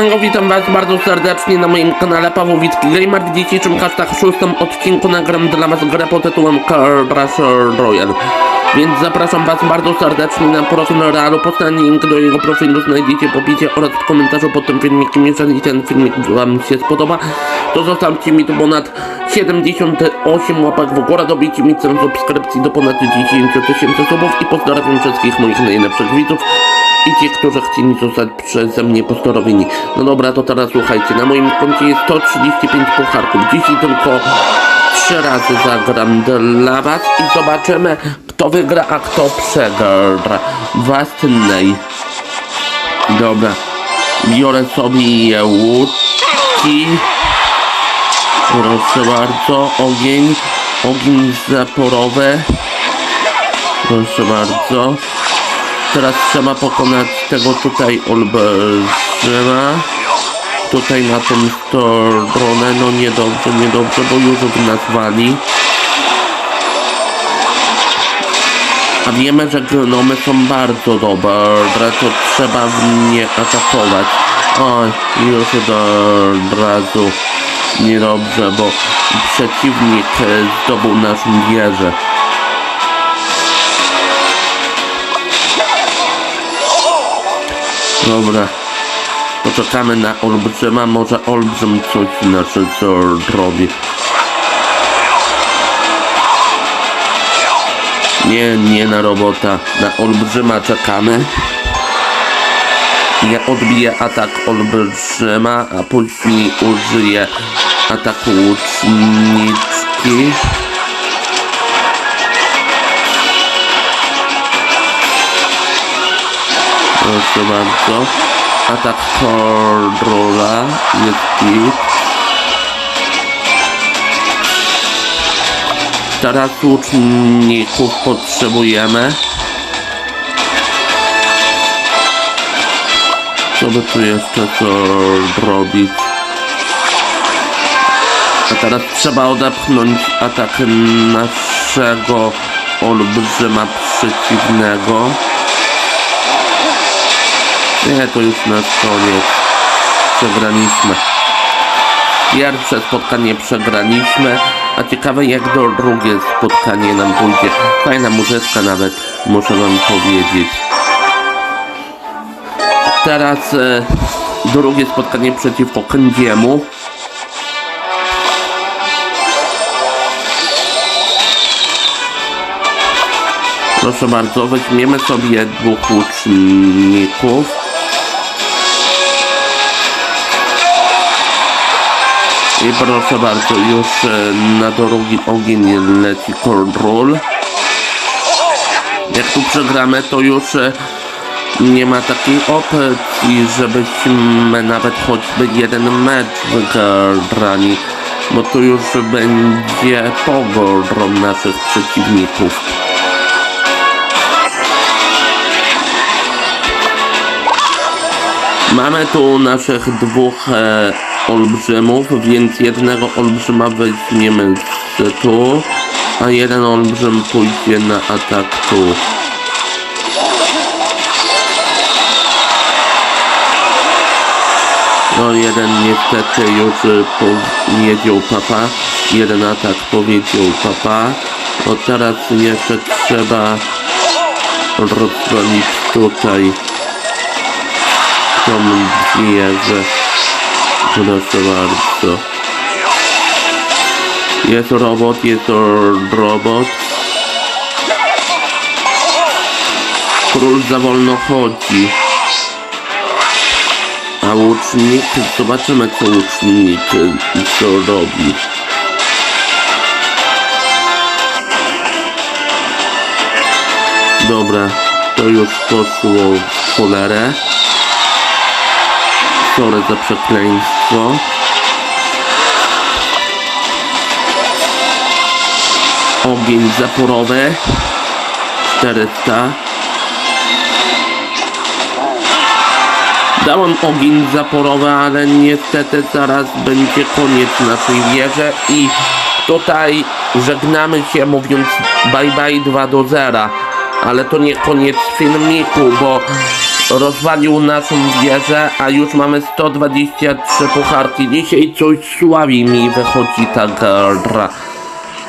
Witam was bardzo serdecznie na moim kanale Pawłowicki Gamer. W dzisiejszym hashtag szóstym odcinku nagram dla was grę pod tytułem Clash Royale. Więc zapraszam was bardzo serdecznie na profil Realu. Posłany link do jego profilu znajdziecie w opisie oraz w komentarzu pod tym filmikiem. Jeżeli ten filmik wam się spodoba, to zostawcie mi tu ponad 78 łapek w górę, dobijcie mi cen subskrypcji do ponad 10 tysięcy subów i pozdrawiam wszystkich moich najlepszych widzów i ci, którzy chcieli zostać przeze mnie pozdrowieni. No dobra, to teraz słuchajcie, na moim koncie jest 135 pucharków. Dzisiaj tylko 3 razy zagram dla was i zobaczymy, kto wygra, a kto przegra. Własnej. Dobra. Biorę sobie łódki. Proszę bardzo, ogień, ogień zaporowy. Proszę bardzo. Teraz trzeba pokonać tego tutaj olbrzyma. Tutaj na tą stronę, no niedobrze, niedobrze, bo już nas wali. A wiemy, że gnomy są bardzo dobre, to trzeba w nie atakować. Oj, już od razu niedobrze, bo przeciwnik zdobył naszą wieżę. Dobra. Poczekamy na olbrzyma, może olbrzym coś inaczej zrobi. Nie, nie na robota. Na olbrzyma czekamy. Ja odbiję atak olbrzyma, a później użyję ataku łuczniczki. Proszę bardzo. Atak kontrola jest git. Teraz łuczników potrzebujemy. Co by tu jeszcze co robić? A teraz trzeba odepchnąć atak naszego olbrzyma przeciwnego. Nie, to już na koniec. Przegraliśmy. Pierwsze spotkanie przegraliśmy, a ciekawe jak do drugie spotkanie nam pójdzie. Fajna muzyczka nawet, muszę wam powiedzieć. Teraz e, drugie spotkanie przeciwko Kędziemu. Proszę bardzo, weźmiemy sobie dwóch łuczników. I proszę bardzo, już e, na drugi ogień leci kontrol. Jak tu przegramy, to już e, nie ma takiej opcji, żebyśmy nawet choćby jeden mecz wygrali. Bo tu już będzie pogrom naszych przeciwników. Mamy tu naszych dwóch e, olbrzymów, więc jednego olbrzyma weźmiemy z tu, a jeden olbrzym pójdzie na atak tu. No jeden niestety już powiedział papa, jeden atak powiedział papa, bo teraz jeszcze trzeba rozwalić tutaj tą wieżę. Proszę bardzo. Jest robot, jest robot. Król za wolno chodzi. A łucznik, zobaczymy co łucznik co robi. Dobra, to już poszło w cholerę. Sorry za przekleństwo. Ogień zaporowy. 400. Dałem ogień zaporowy, ale niestety zaraz będzie koniec naszej wieży i tutaj żegnamy się mówiąc bye bye 2 do 0. Ale to nie koniec filmiku, bo rozwalił naszą wieżę, a już mamy 123 pucharki. Dzisiaj coś słabi mi wychodzi ta gra.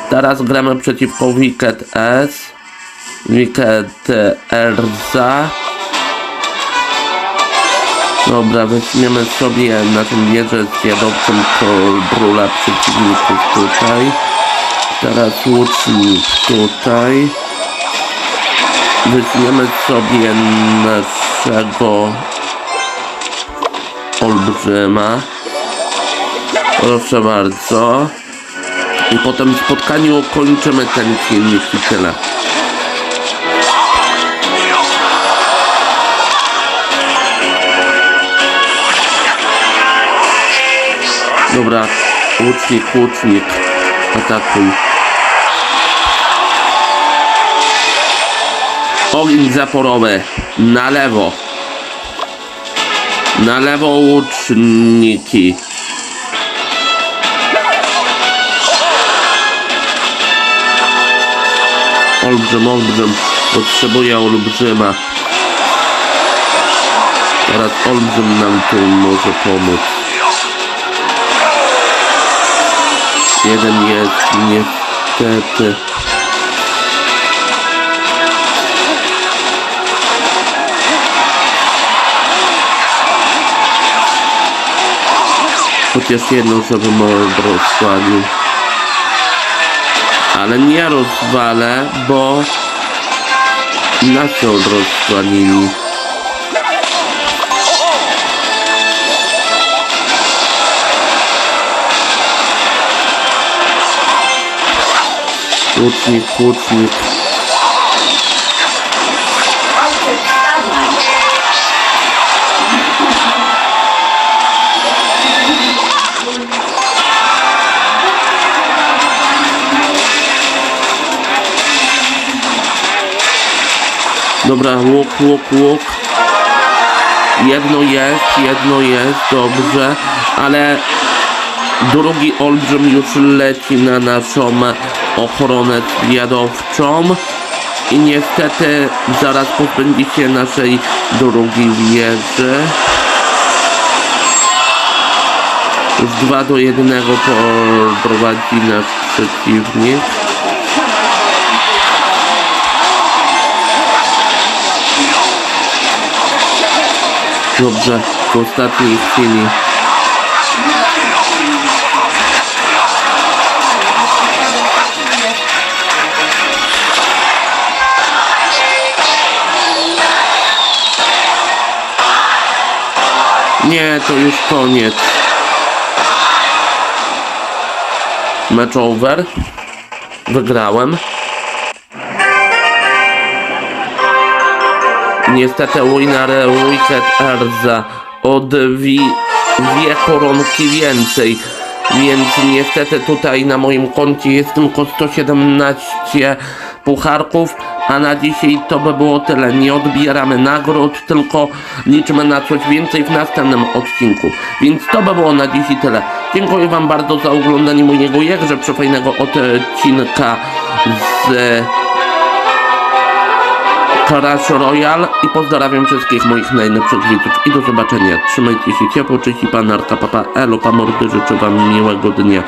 Teraz gramy przeciwko Wicked S, Wicked Erza. Dobra, weźmiemy sobie naszą wieżę z jadowcą króla przeciwników tutaj. Teraz łucznik tutaj. Weźmiemy sobie naszego olbrzyma. Proszę bardzo. I po tym spotkaniu kończymy ten filmik i tyle. Dobra, łucznik, łucznik, atakuj. Ogień zaporowy, na lewo. Na lewo łuczniki. Olbrzym, olbrzym, potrzebuję olbrzyma. Teraz olbrzym nam tu może pomóc. Jeden jest niestety. Chociaż jedną sobie rozwalił. Ale nie rozwalę, bo nas ją rozwalili. Łucznik, łucznik. Dobra, łuk, łuk, łuk. Jedno jest, jedno jest, dobrze, ale drugi olbrzym już leci na naszą ochronę zwiadowczą i niestety zaraz pozbędzie się naszej drugiej wieży. Już 2 do 1 prowadzi nasz przeciwnik. Dobrze, w ostatniej chwili. Nie, to już koniec. Match over. Wygrałem. Niestety winner Wicked Erza o dwie, dwie koronki więcej. Więc niestety tutaj na moim koncie jest tylko 117 pucharków, a na dzisiaj to by było tyle. Nie odbieramy nagród, tylko liczymy na coś więcej w następnym odcinku. Więc to by było na dzisiaj tyle. Dziękuję Wam bardzo za oglądanie mojego jakże przefajnego odcinka z Clash Royale i pozdrawiam wszystkich moich najlepszych widzów i do zobaczenia. Trzymajcie się ciepło, cześć i panarka, papa, elo, pamordy, życzę wam miłego dnia.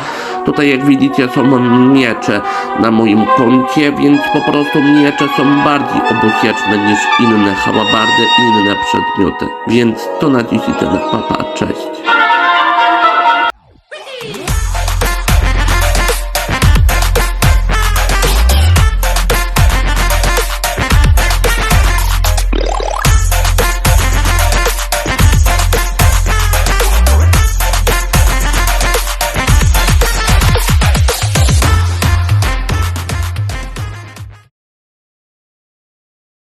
Tutaj jak widzicie są miecze na moim koncie, więc po prostu miecze są bardziej obosieczne niż inne hałabardy i inne przedmioty. Więc to na dziś i tyle, papa, cześć.